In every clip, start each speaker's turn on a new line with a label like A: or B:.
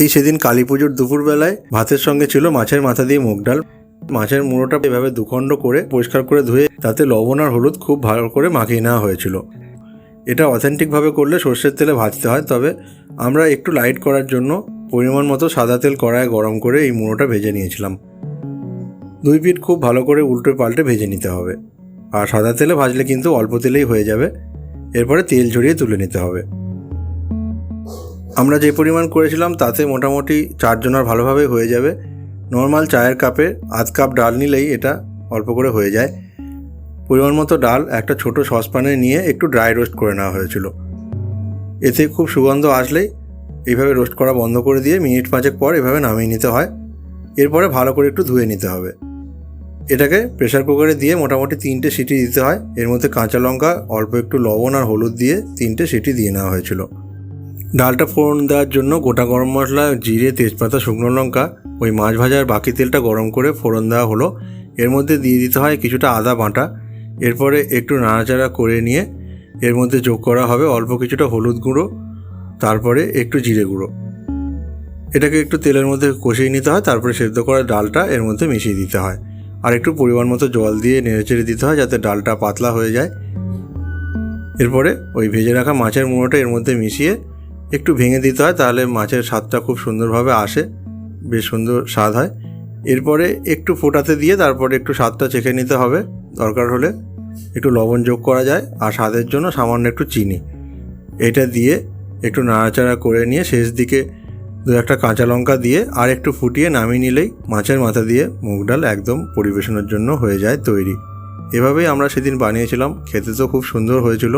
A: এই সেদিন কালী পুজোর দুপুরবেলায় ভাতের সঙ্গে ছিল মাছের মাথা দিয়ে মুগ ডাল। মাছের মুড়োটা এভাবে দুখণ্ড করে পরিষ্কার করে ধুয়ে তাতে লবণ আর হলুদ খুব ভালো করে মাখিয়ে নেওয়া হয়েছিল। এটা অথেন্টিকভাবে করলে সর্ষের তেলে ভাজতে হয়, তবে আমরা একটু লাইট করার জন্য পরিমাণ মতো সাদা তেল কড়ায় গরম করে এই মুড়োটা ভেজে নিয়েছিলাম। দুই পিঠ খুব ভালো করে উল্টে পাল্টে ভেজে নিতে হবে। আর সাদা তেলে ভাজলে কিন্তু অল্প তেলেই হয়ে যাবে। এরপরে তেল ঝরিয়ে তুলে নিতে হবে। আমরা যে পরিমাণ করেছিলাম তাতে মোটামুটি চারজনার ভালোভাবে হয়ে যাবে। নর্মাল চায়ের কাপে আধ কাপ ডাল নিলেই এটা অল্প করে হয়ে যায়। পরিমাণ মতো ডাল একটা ছোট সসপ্যানে নিয়ে একটু ড্রাই রোস্ট করে নেওয়া হয়েছিল। এতে খুব সুগন্ধ আসলেই এইভাবে রোস্ট করা বন্ধ করে দিয়ে মিনিট পাঁচেক পর এভাবে নামিয়ে নিতে হয়। এরপরে ভালো করে একটু ধুয়ে নিতে হবে। এটাকে প্রেসার কুকারে দিয়ে মোটামুটি তিনটে সিটি দিতে হয়। এর মধ্যে কাঁচা লঙ্কা, অল্প একটু লবণ আর হলুদ দিয়ে তিনটে সিটি দিয়ে নেওয়া হয়েছিল। ডালটা ফোড়ন দেওয়ার জন্য গোটা গরম মশলা, জিরে, তেজপাতা, শুকনো লঙ্কা, ওই মাছ ভাজার বাকি তেলটা গরম করে ফোড়ন দেওয়া হলো। এর মধ্যে দিয়ে দিতে হয় কিছুটা আদা বাটা। এরপরে একটু নাড়াচাড়া করে নিয়ে এর মধ্যে যোগ করা হবে অল্প কিছুটা হলুদ গুঁড়ো, তারপরে একটু জিরে গুঁড়ো। এটাকে একটু তেলের মধ্যে কষিয়ে নিতে হয়, তারপরে সেদ্ধ করা ডালটা এর মধ্যে মিশিয়ে দিতে হয়। আর একটু পরিমাণ মতো জল দিয়ে নেড়েচেড়ে দিতে হয় যাতে ডালটা পাতলা হয়ে যায়। এরপরে ওই ভেজে রাখা মাছের মুড়োটা এর মধ্যে মিশিয়ে একটু ভেঙে দিতে হয়, তাহলে মাছের স্বাদটা খুব সুন্দরভাবে আসে, বেশ সুন্দর স্বাদ হয়। এরপরে একটু ফোটাতে দিয়ে তারপরে একটু স্বাদটা চেখে নিতে হবে, দরকার হলে একটু লবণ যোগ করা যায়, আর স্বাদের জন্য সামান্য একটু চিনি। এটা দিয়ে একটু নাড়াচাড়া করে নিয়ে শেষ দিকে দু একটা কাঁচা লঙ্কা দিয়ে আর একটু ফুটিয়ে নামিয়ে নিলেই মাছের মাথা দিয়ে মুগ ডাল একদম পরিবেশনের জন্য হয়ে যায় তৈরি। এভাবেই আমরা সেদিন বানিয়েছিলাম, খেতে তো খুব সুন্দর হয়েছিল,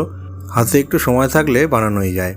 A: হাতে একটু সময় থাকলে বানানোই যায়।